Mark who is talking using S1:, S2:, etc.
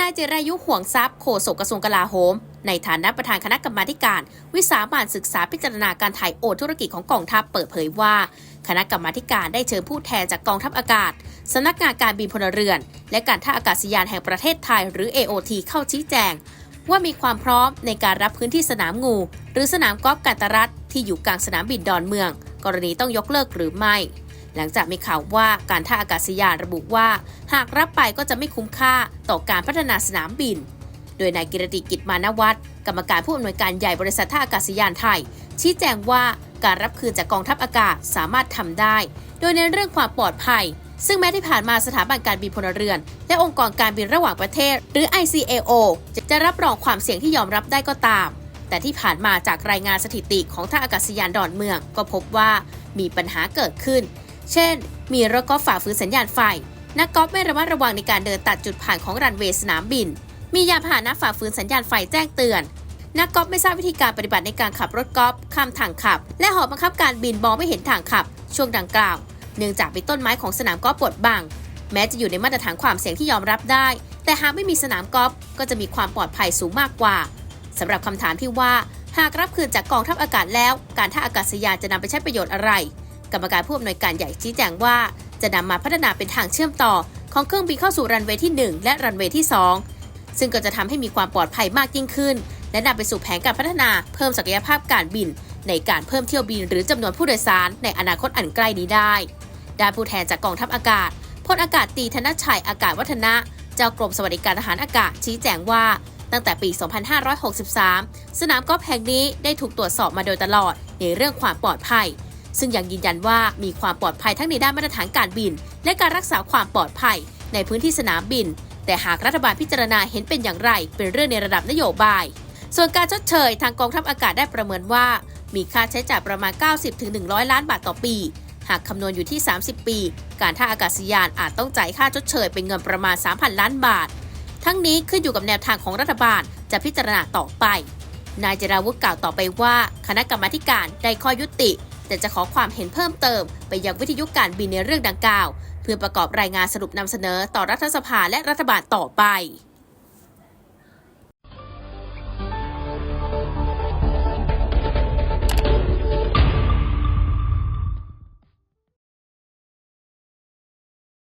S1: นายเจรายุห่วงทรัพย์โฆษกกระทรวงกลาโหม ในฐานะประธานคณะกรรมาธิการ วิสามันศึกษาพิจารณาการถ่ายโอนธุรกิจของกองทัพเปิดเผยว่า คณะกรรมาธิการได้เชิญผู้แทนจากกองทัพอากาศสำนักงานการบินพลเรือน และการท่าอากาศยานแห่งประเทศไทย หรือ AOT เข้าชี้แจง ว่ามีความพร้อมในการรับพื้นที่สนามงู หรือสนามกอล์ฟกันตรัฐที่อยู่กลางสนามบินดอนเมือง กรณีต้องยกเลิกหรือไม่ หลังจากมีข่าวว่าการท่าอากาศยานระบุว่า หากรับไปก็จะไม่คุ้มค่าต่อการพัฒนาสนามบิน โดยนายกิรติกิจมานวัฒน์กรรมการผู้อำนวยการใหญ่บริษัทท่าอากาศยานไทย ชี้แจงว่าการรับคืนจากกองทัพอากาศสามารถทำได้ โดยในนเรื่องความปลอดภัย ซึ่งแม้ที่ผ่านมาสถาบันการบินพลเรือน และองค์กรการบินระหว่างประเทศ หรือ ICAO จะรับรองความเสี่ยงที่ยอมรับได้ก็ตาม แต่ที่ผ่านมาจากรายงานสถิติของท่าอากาศยานดอนเมือง ก็พบว่ามีปัญหาเกิดขึ้น เช่น มีรถกอล์ฟฝ่าฝืนสัญญาณไฟ นักกอล์ฟไม่ระมัดระวังในการเดินตัดจุดผ่านของรันเวย์สนามบิน มียานพาหนะฝ่าฝืนสัญญาณไฟแจ้งเตือน นักกอล์ฟไม่ทราบวิธีการปฏิบัติในการขับรถกอล์ฟข้ามทางขับ และหอบังคับการบินมองไม่เห็นทางขับ ช่วงดังกล่าว เนื่องจากมีต้นไม้ของสนามกอล์ฟปดบัง แม้จะอยู่ในมาตรฐานความเสี่ยงที่ยอมรับได้ แต่หากไม่มีสนามกอล์ฟก็จะมีความปลอดภัยสูงมากกว่าสำหรับคำถามที่ว่าหากรับคืนจากกองทัพอากาศแล้ว การท่าอากาศยานจะนำไปใช้ประโยชน์อะไร กรรมการผู้อำนวยการใหญ่ชี้แจงว่า จะนำมาพัฒนาเป็นทางเชื่อมต่อ ของเครื่องบินเข้าสู่รันเวย์ที่ 1 และรันเวย์ที่ 2 ซึ่งก็จะทำให้มีความปลอดภัยมากยิ่งขึ้น และนำไปสู่แผนการพัฒนาเพิ่มศักยภาพการบิน ในการเพิ่มเที่ยวบินหรือจำนวนผู้โดยสารในอนาคตอันใกล้นี้ได้ด้านผู้แทนจากกองทัพอากาศพลอากาศตีธนชัยอากาศวัฒนะ เจ้ากรมสวัสดิการทหารอากาศชี้แจงว่า ตั้งแต่ปี 2563 สนามกอล์ฟแห่งนี้ได้ถูกตรวจสอบมาโดยตลอดในเรื่องความปลอดภัย ซึ่งยังยืนยันว่ามีความปลอดภัยทั้งในด้านมาตรฐานการบิน และการรักษาความปลอดภัยในพื้นที่สนามบิน แต่หากรัฐบาลพิจารณาเห็นเป็นอย่างไร เป็นเรื่องในระดับนโยบาย ส่วนการชดเชยทางกองทัพอากาศได้ประเมินว่า มีค่าใช้จ่ายประมาณ 90-100 ล้านบาทต่อปี หากคำนวณอยู่ที่ 30 ปี การท่าอากาศยานอาจต้องจ่ายค่าชดเชยเป็นเงินประมาณ 3,000 ล้านบาท ทั้งนี้ขึ้นอยู่กับแนวทางของรัฐบาลจะพิจารณาต่อไปนายจราวุฒิกล่าวต่อไปว่า คณะกรรมาการได้ข้อยุติ แต่จะขอความเห็นเพิ่มเติม ไปยังวิทยุการบินในเรื่องดังกล่าว เพื่อประกอบรายงานสรุปนำเสนอต่อรัฐสภาและรัฐบาลต่อไป